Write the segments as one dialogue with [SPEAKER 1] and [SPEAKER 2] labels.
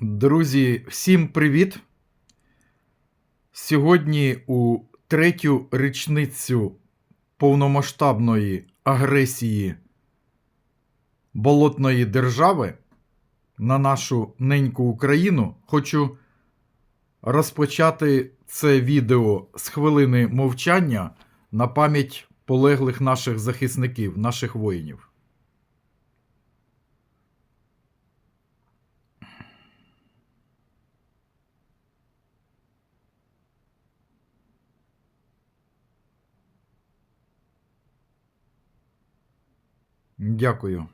[SPEAKER 1] Друзі, всім привіт! Сьогодні у третю річницю повномасштабної агресії болотної держави на нашу неньку Україну хочу розпочати це відео з хвилини мовчання на пам'ять полеглих наших захисників, наших воїнів. Дякую.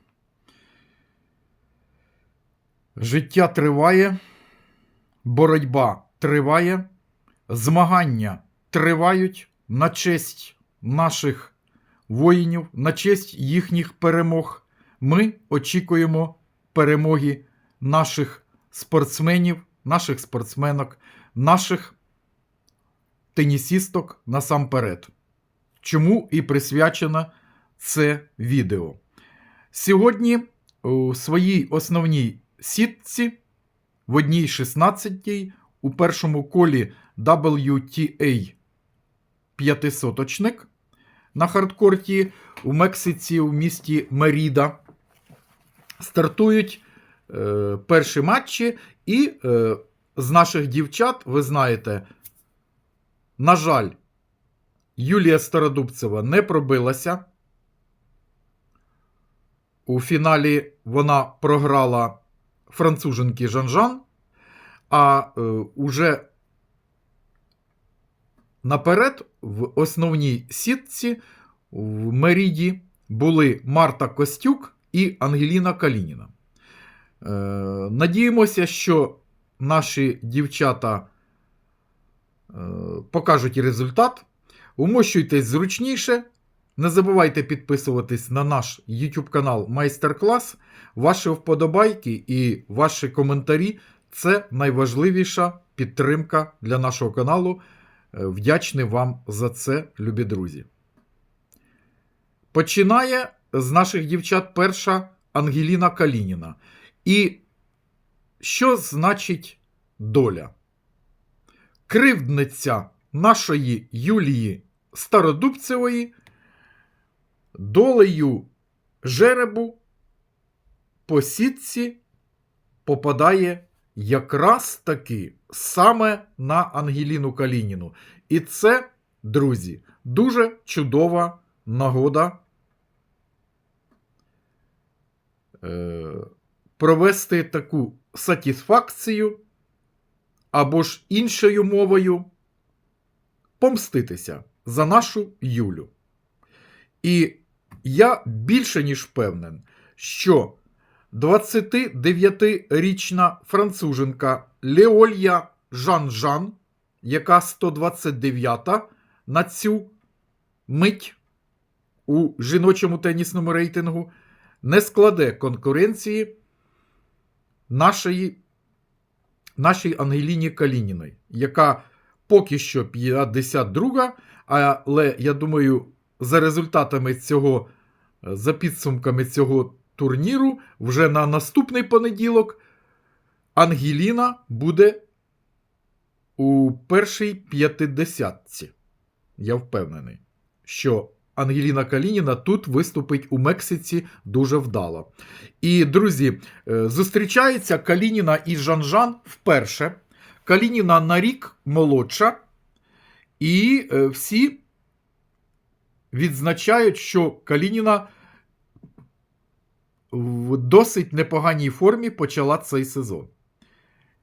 [SPEAKER 1] Життя триває, боротьба триває, змагання тривають на честь наших воїнів, на честь їхніх перемог. Ми очікуємо перемоги наших спортсменів, наших спортсменок, наших тенісісток насамперед. Чому і присвячено це відео. Сьогодні у своїй основній сітці в одній 16 у першому колі WTA 500-очник на хардкорті у Мексиці у місті Меріда стартують е, перші матчі, і е, з наших дівчат, ви знаєте, на жаль, Юлія Стародубцева не пробилася. У фіналі вона програла француженки Жан-Жан, а е, уже наперед в основній сітці в Меріді були Марта Костюк і Ангеліна Калініна. Е, надіємося, що наші дівчата е, покажуть результат. Умощуйтесь зручніше. Не забувайте підписуватись на наш YouTube канал Майстер-клас. Ваші вподобайки і ваші коментарі це найважливіша підтримка для нашого каналу. Е, Вдячний вам за це, любі друзі. Починає з наших дівчат перша Ангеліна Калініна. І що значить доля? Кривдниця нашої Юлії Стародубцевої долею жеребу по сітці попадає якраз таки саме на Ангеліну Калініну. І це, друзі, дуже чудова нагода е, провести таку сатісфакцію або ж іншою мовою помститися за нашу Юлю. І я більше ніж впевнен, що 29-річна француженка Леолья Жан-Жан, яка 129-та на цю мить у жіночому тенісному рейтингу, не складе конкуренції нашої, нашій Ангеліні Калініної, яка поки що 52, але я думаю, за результатами цього, за підсумками цього турніру, вже на наступний понеділок Ангеліна буде у першій п'ятидесятці. Я впевнений, що Ангеліна Калініна тут виступить у Мексиці дуже вдало. І, друзі, е, зустрічається Калініна і Жан-Жан вперше. Калініна на рік молодша, і е, всі відзначають, що Калініна в досить непоганій формі почала цей сезон.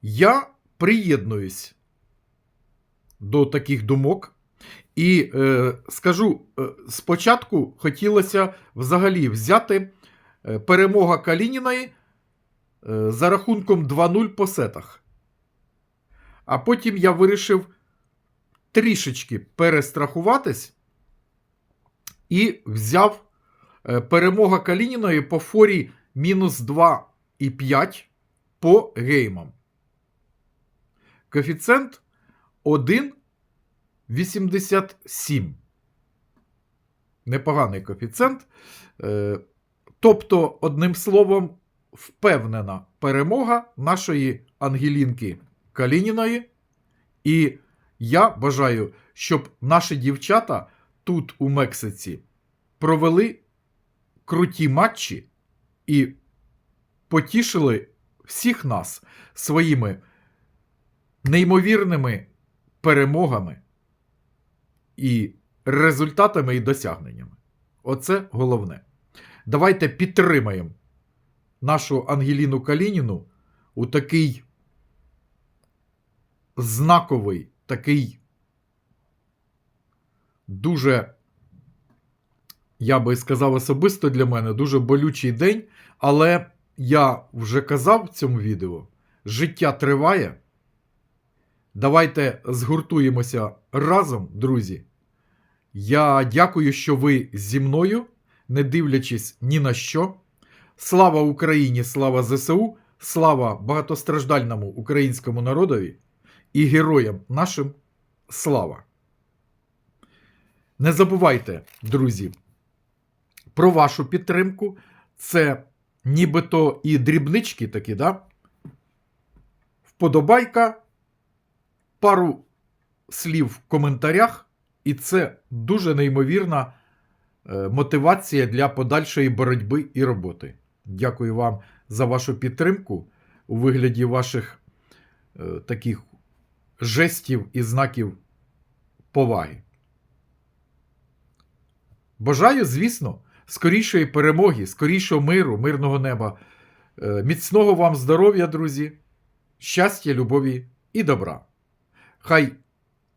[SPEAKER 1] Я приєднуюсь до таких думок. І е, скажу, е, спочатку хотілося взагалі взяти е, перемога Калініної е, за рахунком 2-0 по сетах. А потім я вирішив трішечки перестрахуватись і взяв перемога Калініної по форі мінус 2,5 по геймам. Коефіцієнт 1,87. Непоганий коефіцієнт. Е, Тобто, одним словом, впевнена перемога нашої Ангелінки Калініної. І я бажаю, щоб наші дівчата тут, у Мексиці, провели круті матчі і потішили всіх нас своїми неймовірними перемогами і результатами і досягненнями. Оце головне. Давайте підтримаємо нашу Ангеліну Калініну у такий знаковий, такий дуже, я би сказав, особисто для мене, дуже болючий день. Але я вже казав в цьому відео: життя триває. Давайте згуртуємося разом, друзі. Я дякую, що ви зі мною, не дивлячись ні на що. Слава Україні, слава ЗСУ, слава багатостраждальному українському народові і героям нашим слава. Не забувайте, друзі, про вашу підтримку. Це нібито і дрібнички такі, да? Вподобайка, пару слів в коментарях, і це дуже неймовірна е, мотивація для подальшої боротьби і роботи. Дякую вам за вашу підтримку у вигляді ваших е, таких жестів і знаків поваги. Бажаю, звісно, скорішої перемоги, скорішого миру, мирного неба, е, міцного вам здоров'я, друзі, щастя, любові і добра. Хай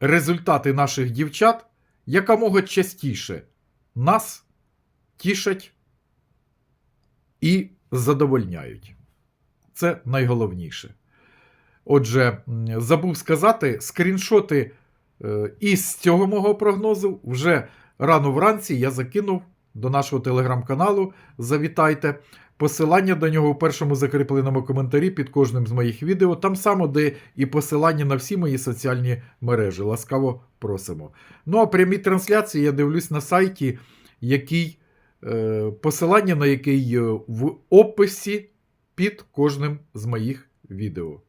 [SPEAKER 1] результати наших дівчат якомога частіше нас тішать і задовольняють. Це найголовніше. Отже, забув сказати, скріншоти е, із цього мого прогнозу вже рано вранці я закинув до нашого телеграм-каналу. Завітайте. Посилання до нього у першому закріпленому коментарі під кожним з моїх відео, там само, де і посилання на всі мої соціальні мережі. Ласкаво просимо. Ну а прямі трансляції я дивлюсь на сайті, який, е, посилання на який е, в описі під кожним з моїх відео.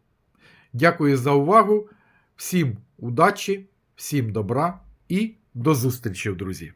[SPEAKER 1] Дякую за увагу. Всім удачі, всім добра і до зустрічі, друзі!